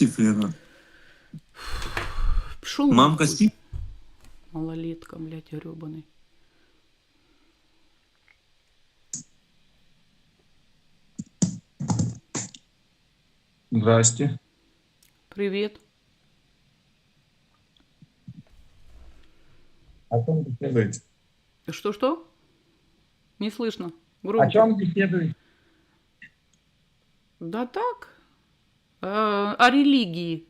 Стив, Пшел Мамка. Стив? Малолетка, блядь, гребаный. Здрасте. Привет. О чем беседуете? Что-что? Не слышно. О Громко. чем беседуете? Да так. Э, о религии.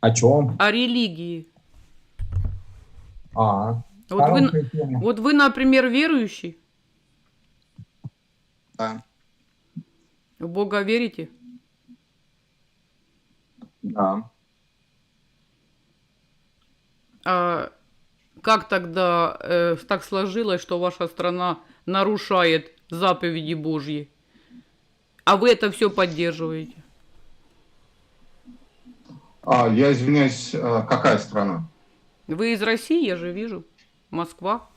О чем? О религии. А, Вот вы, вот вы, например, верующий. Да. В Бога верите? Да. А как тогда э, так сложилось, что ваша страна нарушает заповеди Божьи? А вы это все поддерживаете? А, я извиняюсь, а, какая страна? Вы из России, я же вижу. Москва.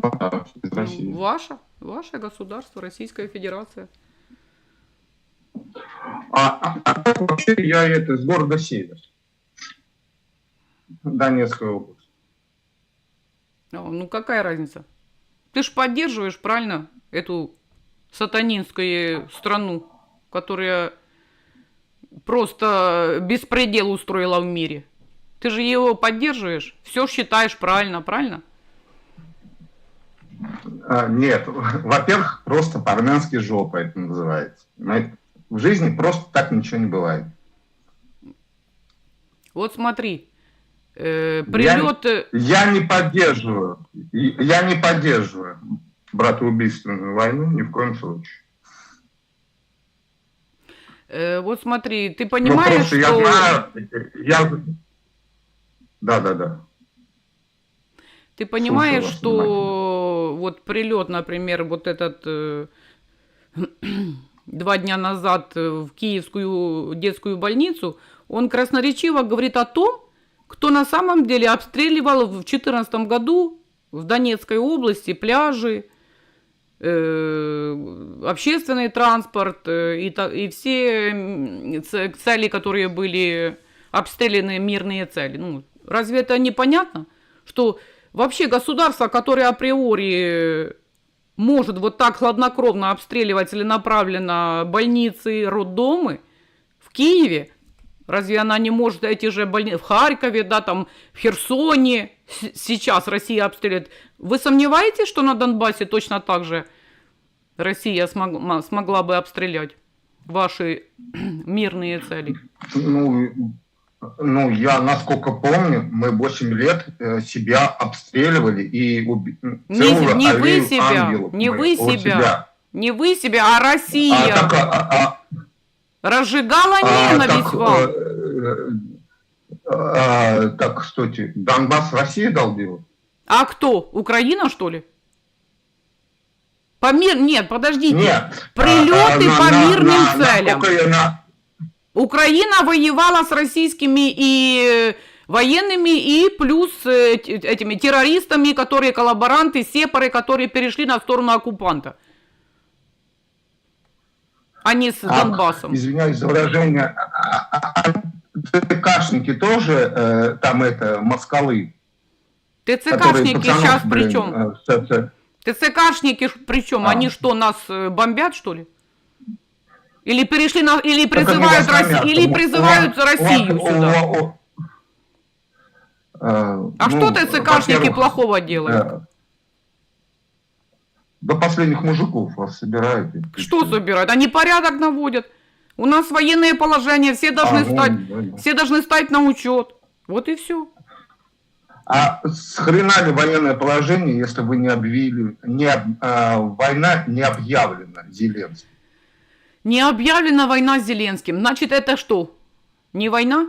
А, Из Ну, России. Ваше, ваше государство, Российская Федерация. А, а- а вообще я это из города Север. Донецкая область. Ну какая разница? Ты ж поддерживаешь, правильно, эту сатанинскую страну, которая просто беспредел устроила в мире. Ты же его поддерживаешь, все считаешь правильно, правильно? А, нет, во-первых, просто по-армянски жопа это называется. В жизни просто так ничего не бывает. Вот смотри, э, прилет... э, Я не поддерживаю, я не поддерживаю братоубийственную войну ни в коем случае. э, вот смотри, ты Ну, понимаешь, просто я что... знаю, я... Да, да, да. Ты понимаешь, что вот прилет, например, вот этот э, два дня назад в Киевскую детскую больницу, он красноречиво говорит о том, кто на самом деле обстреливал в 2014 году в Донецкой области пляжи, общественный транспорт э, и, и все цели, которые были обстреляны, мирные цели. Ну, разве это непонятно, что вообще государство, которое априори может вот так хладнокровно обстреливать целенаправленно больницы, роддомы в Киеве, разве она не может эти же больницы в Харькове, да, там, в Херсоне сейчас Россия обстреливает? Вы сомневаетесь, что на Донбассе точно так же Россия смог- смогла бы обстрелять ваши мирные цели? Ну, ну, я, насколько помню, мы 8 лет э, себя обстреливали и уби... Не, не вы себя, не мы вы от себя. Не вы себя, а Россия А, так, а- а- разжигала а, ненависть так, вам. э, а, так, кстати, Донбасс Россия долбила? А кто? Украина, что ли? По мир... Нет, подождите. Нет. Прилеты А, по на- мирным на- целям. на- Украина воевала с российскими и военными, и плюс этими террористами, которые коллаборанты, сепары, которые перешли на сторону оккупанта. А не с А, Донбассом. Извиняюсь за выражение. а- а- а ТЦКшники тоже э, там это москалы? ТЦКшники сейчас при чем? э, ТЦКшники при чем? А. Они что, нас э, бомбят, что ли? Или перешли на... Или призывают, вас Росси- хамят. или призывают вас- Россию вас- сюда? у- у- э, А ну, что ТЦКшники плохого делают? э, До последних мужиков вас собирают. Что собирают? Они порядок наводят. У нас военное положение, все должны А, стать, ну, все должны стать на учет. Вот и все. А с хрена ли военное положение, если вы не объявили, не, а, война не объявлена Зеленским? Не объявлена война с Зеленским. Значит, это что? Не война?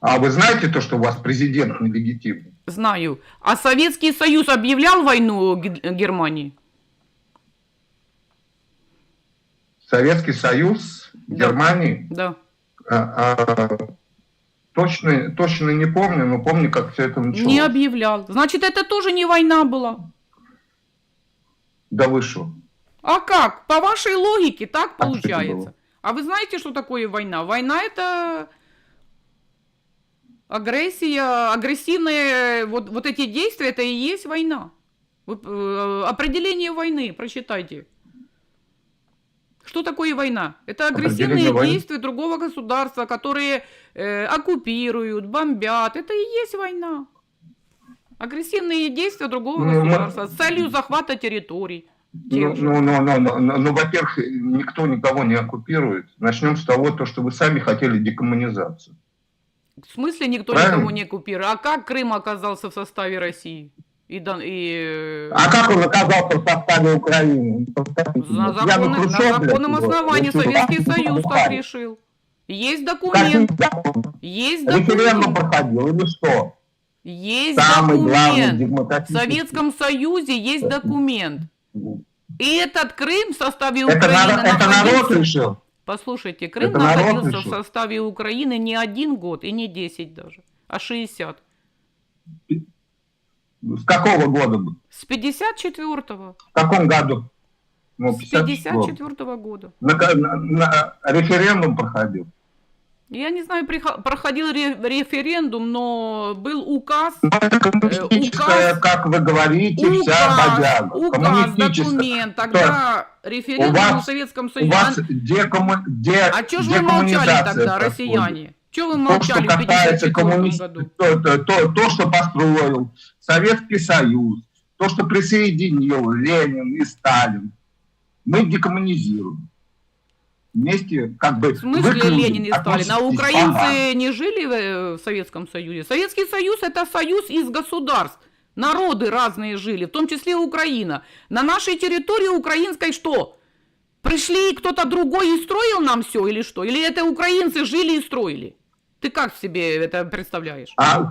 А вы знаете то, что у вас президент нелегитимный? Знаю. А Советский Союз объявлял войну Ге- Германии? Советский Союз, Да. Германии, Да. а, а, точно, точно не помню, но помню, как все это началось. Не объявлял. Значит, это тоже не война была. Да вы шо? А как? По вашей логике так А получается. А вы знаете, что такое война? Война это агрессия, агрессивные, вот, вот эти действия, это и есть война. Э, определение войны, прочитайте. Что такое война? Это агрессивные войны. действия другого государства, которые э, оккупируют, бомбят. Это и есть война. Агрессивные действия другого Ну, мы- государства с целью захвата территорий. Ну, же. ну, ну, ну, ну, ну, ну, во-первых, никто никого не оккупирует. Начнем с того, то, что вы сами хотели декоммунизацию. В смысле никто Правильно. никого не оккупирует? А как Крым оказался в составе России? И, Дон- и... э, А как он оказался в составе Украины? На, не на законном его. основании чё, Советский Союз так решил. Есть документ. Есть документ. проходил или что? Есть Самый главный документ. В. Советском Союзе есть документ. И этот Крым в составе Это, Украины народ, это народ решил. Послушайте, Крым Это находился в составе Украины не один год и не 10 даже, а 60. С какого года? С 54-го. В каком году? Ну, С 54 54 года. на, на- на- референдум проходил. Я не знаю, проходил ре- референдум, но был указ, это коммунистическая, указ- как вы говорите, вся указ, бодяга. указ, документ. Тогда референдум У вас- в Советском У Союзе. вас декому- де- А что же вы молчали тогда, россияне? Что вы То, молчали что в касается 54 коммунист... году? то, то, то, то, что построил Советский Союз, то, что присоединил Ленин и Сталин, мы декоммунизируем. Вместе как бы... В смысле Ленин и Сталин? А украинцы не жили в, э, в Советском Союзе? Советский Союз это союз из государств. Народы разные жили, в том числе Украина. На нашей территории украинской что? Пришли кто-то другой и строил нам все или что? Или это украинцы жили и строили? Ты как себе это представляешь? А,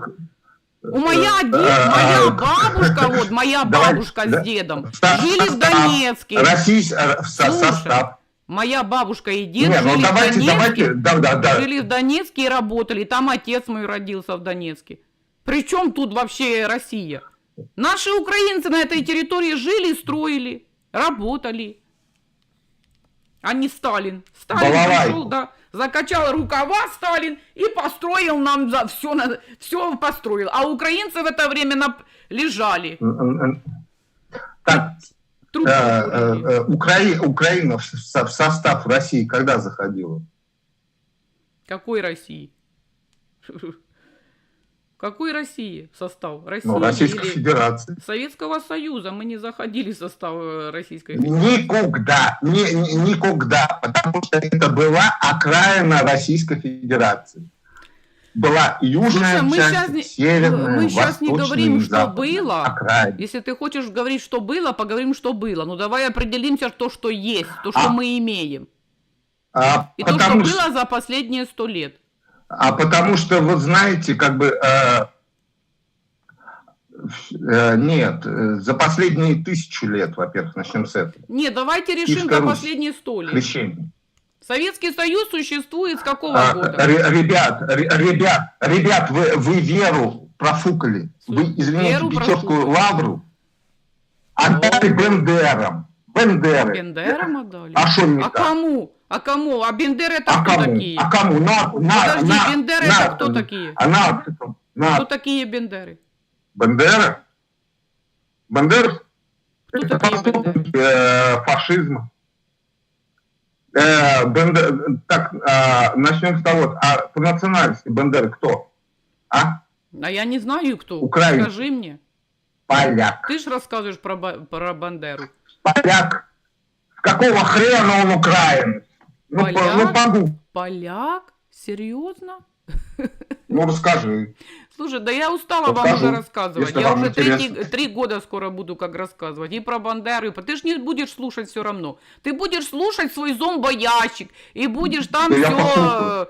У моя, э, дед, э, моя бабушка, вот моя бабушка с дедом жили в Донецке. Российс- со- Слушай, состав. Моя бабушка и дед Не, ну жили давайте, в давайте, Донецке. да, да, да. Жили в Донецке и работали. Там отец мой родился в Донецке. Причем тут вообще Россия? Наши украинцы на этой территории жили, строили, работали. А не Сталин. Сталин Балалайку. пришел, да, закачал рукава Сталин и построил нам за все, все построил. А украинцы в это время нап- лежали. Так, трупы э, были. э, э, Украи- Украина в со- в состав России когда заходила? Какой России? Какой России в состав? России Ну, Российской или Федерации. Советского Союза? Мы не заходили в состав Российской Федерации. Никогда, ни- ни- никогда, потому что это была окраина Российской Федерации. Была южная Слушай, мы часть, щас не- северная, мы щас не говорим, что было. окраина. Если ты хочешь говорить, что было, поговорим, что было. Ну давай определимся, то, что есть, то, что А- мы имеем. А, И то, что что, было за последние сто лет. а потому что, вы знаете, как бы... э, э, нет, э, за последние тысячу лет, во-первых, начнем с этого. Не, давайте решим Киевская за Русь. последние сто лет. Крещение. Советский Союз существует с какого А, года? ре- ребят, ре- ребят, ребят, вы, вы веру профукали. Вы, извините, Веру Печерскую профукали. лавру отдали Бендерам. Бендеры. Бендерам отдали? А что не А так? кому? А кому? А Бендеры это А кто кому? такие? А кому? На, на, Подожди, на, Бендеры на- это кто такие? А на, на, Кто такие Бендеры? Бендеры? Бендеры? Кто Это такие Бендеры? э, фашизма. Э, Бендер- так, э, начнем с того, а по национальности Бендеры кто? А? А я не знаю, кто. Украинцы. Скажи мне. Поляк. Ты же рассказываешь про, про Бандеру. Поляк. С какого хрена он украинец? Ну, по- Поляк? ну, погу. Поляк? Серьезно? Ну, расскажи. Слушай, да я устала вам Расскажу, уже рассказывать. Я вам уже третий, три года скоро буду как рассказывать. И про про... Ты же не будешь слушать все равно. Ты будешь слушать свой зомбоящик. И будешь там Да все...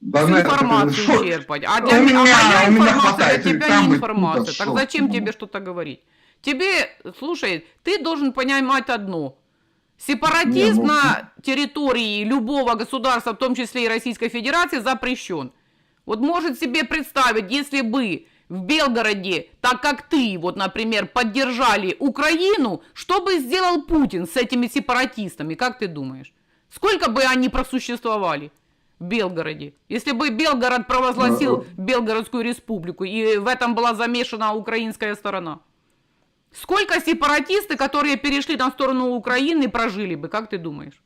Да, всю информацию шо- черпать. А, У для меня, а моя у меня информация хватает для тебя не информация. Так зачем тебе что-то говорить? Тебе, слушай, ты должен понимать одно. Сепаратизм Не, ну- на территории любого государства, в том числе и Российской Федерации, запрещен. Вот может себе представить, если бы в Белгороде, так как ты, вот, например, поддержали Украину, что бы сделал Путин с этими сепаратистами, как ты думаешь? Сколько бы они просуществовали в Белгороде? Если бы Белгород провозгласил Белгородскую республику, и в этом была замешана украинская сторона. Сколько сепаратисты, которые перешли на сторону Украины, прожили бы, как ты думаешь?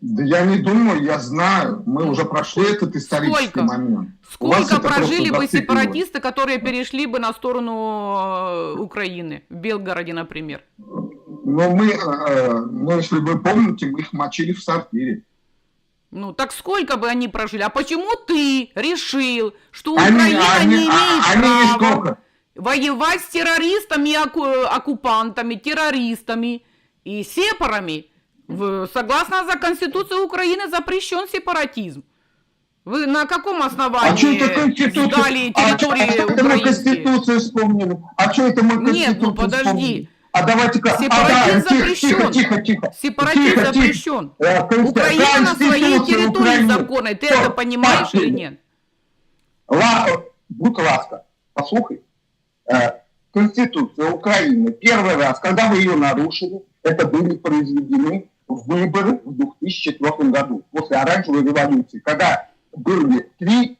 Да я не думаю, я знаю. Мы уже прошли этот исторический Сколько? момент. Сколько прожили бы сепаратисты, которые перешли бы на сторону э, Украины, в Белгороде, например? Но мы, э, ну, если вы помните, мы их мочили в сортире. Ну, так сколько бы они прожили? А почему ты решил, что Они- Украина они- не имеет а- они права нисколько. Воевать с террористами, оккупантами, террористами и сепарами? Согласно за Конституции Украины запрещен сепаратизм. Вы на каком А основании что это Конституция? сдали А территории а чё это мы украинские? Конституцию вспомнили? А что это мы Конституцию Нет, ну подожди. вспомнили? А давайте-ка... а, Сепаратизм да, тихо, запрещен. Тихо, тихо, тихо. Сепаратизм Тихо, тихо. запрещен. Э, Конст- Украина на своей территории Украины. законной. Ты Всё, это понимаешь так, или нет? Ла- будь ласка, послухай. Э, Конституция Украины. Первый раз, когда вы ее нарушили, это были произведены выборы в 2004 году, после оранжевой революции, когда были три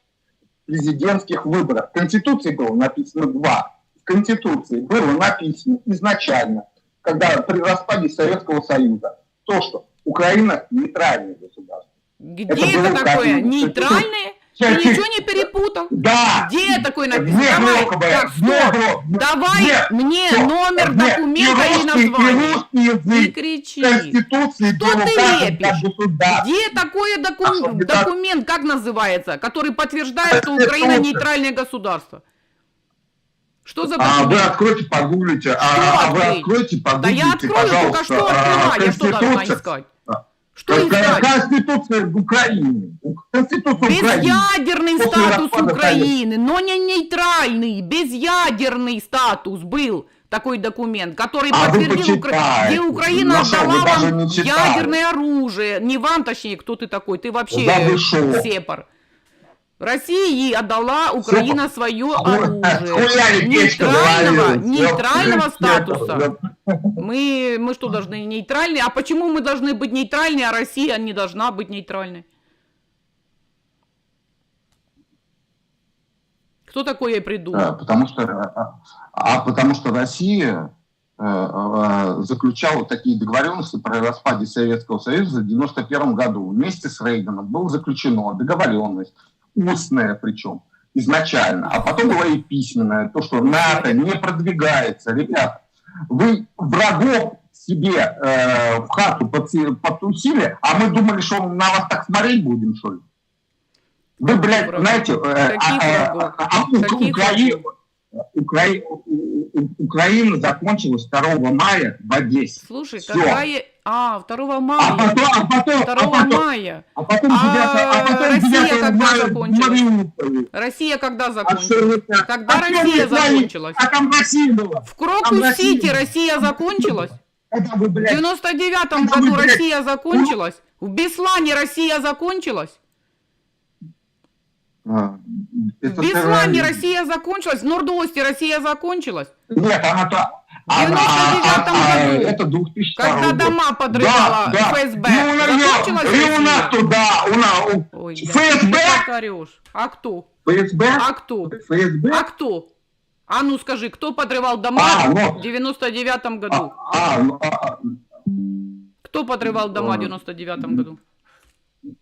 президентских выбора. В Конституции было написано два. В Конституции было написано изначально, когда при распаде Советского Союза, то, что Украина нейтральное государство. Где Это это, такое? Нейтральное? Ты ничего не перепутал? Да! Где такое написано? Нет, Давай, Локобе, так, стоп. Лок- Давай нет, мне стоп, номер нет, документа и русский, название. И русский Не язык кричи. Конституции Что ты лепишь? Где такой А доку- что, так? документ, как называется, который подтверждает, что Украина нейтральное государство? Что за А вы документ? откройте, погуглите. А, Что а вы открыть? откройте, Да погуглите, я открою, только пожалуйста. что а, открывай, я что должна искать? Что Кон- искать? Конституция Украины. Конституция Украины. Безъядерный После статус распада Украины, но не нейтральный, безъядерный статус был такой документ, который А подтвердил, Укра- где Украина вы отдала вам не ядерное оружие. Не вам, точнее, кто ты такой, ты вообще шо? сепар. России отдала Украина свое оружие. Нейтрального, завалилась. нейтрального статуса. Мы, мы что, должны нейтральные? А почему мы должны быть нейтральны, а Россия не должна быть нейтральной? Кто такой я придумал? Потому что, э, а потому что Россия э, э, заключала такие договоренности про распаде Советского Союза в 91 году. Вместе с Рейганом была заключена договоренность, устная причем, изначально. А потом была и письменная, то, что НАТО не продвигается. Ребята, вы врагов себе э, в хату подтусили, а мы думали, что на вас так смотреть будем, что ли? Вы, блядь, врагов? знаете, э, а- а- а- а Украина, Укра- Украина закончилась 2 мая в Одессе. Слушай, Всё. какая... А, 2 А мая. потом, а потом, 2 а потом, мая. а потом, А 9, а потом Россия 9 когда мая в закончилась? Россия когда А закончилась? это? Когда А Россия вы закончилась? А там Россия была. В Крокус-Сити Россия- закончилась? Когда вы, В блядь, 99 Когда вы, году блядь, Россия закончилась? В Беслане Россия закончилась? А, В это Беслане терроризм. Россия закончилась? В Нордосте Россия закончилась? Нет, она то... В 99-м году. Это 2002 Когда год. дома подрывала Да, да. ФСБ? И у нас- Закончилась И у нас туда, у нас... у- Ой, ФСБ? А кто? ФСБ? А кто? ФСБ? А кто? А ну скажи, кто подрывал дома А, ну. в 99 году? А, а, ну, а, а, Кто подрывал дома в а. 99 году?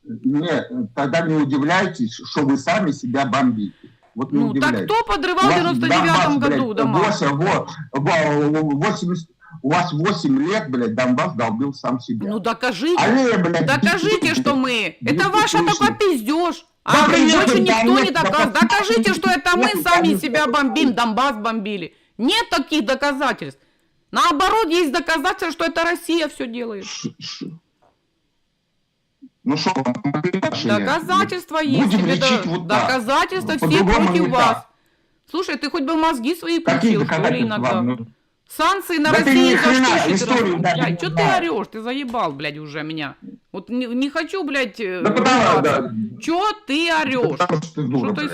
Нет, тогда не удивляйтесь, что вы сами себя бомбите. Вот не Ну, так кто подрывал в вас 99 Донбасс, году блядь, дома? 8, во- во- 80 у вас 8 лет, блядь, Донбасс долбил сам себя. Ну докажите. Алле, блядь, Докажите, что мы. Это ваша только пиздеж. Да, А конечно, больше да, никто не да, доказывает. да. Докажите, что это мы сами себя бомбим, Донбасс бомбили. Нет таких доказательств. Наоборот, есть доказательства, что это Россия все делает. Ну что, Доказательства есть. Будем лечить да- вот так. Доказательства все По-другому против вас. так. Слушай, ты хоть бы мозги свои включил, что ли, иногда? Ну, Санкции на Да Россию за хрена что историю даже не Что ты орешь? Ты заебал, блядь, уже меня. Вот не, не хочу, блядь, э, Да потому, да, Чё ты орешь? потому что ты дура, Что ты блядь.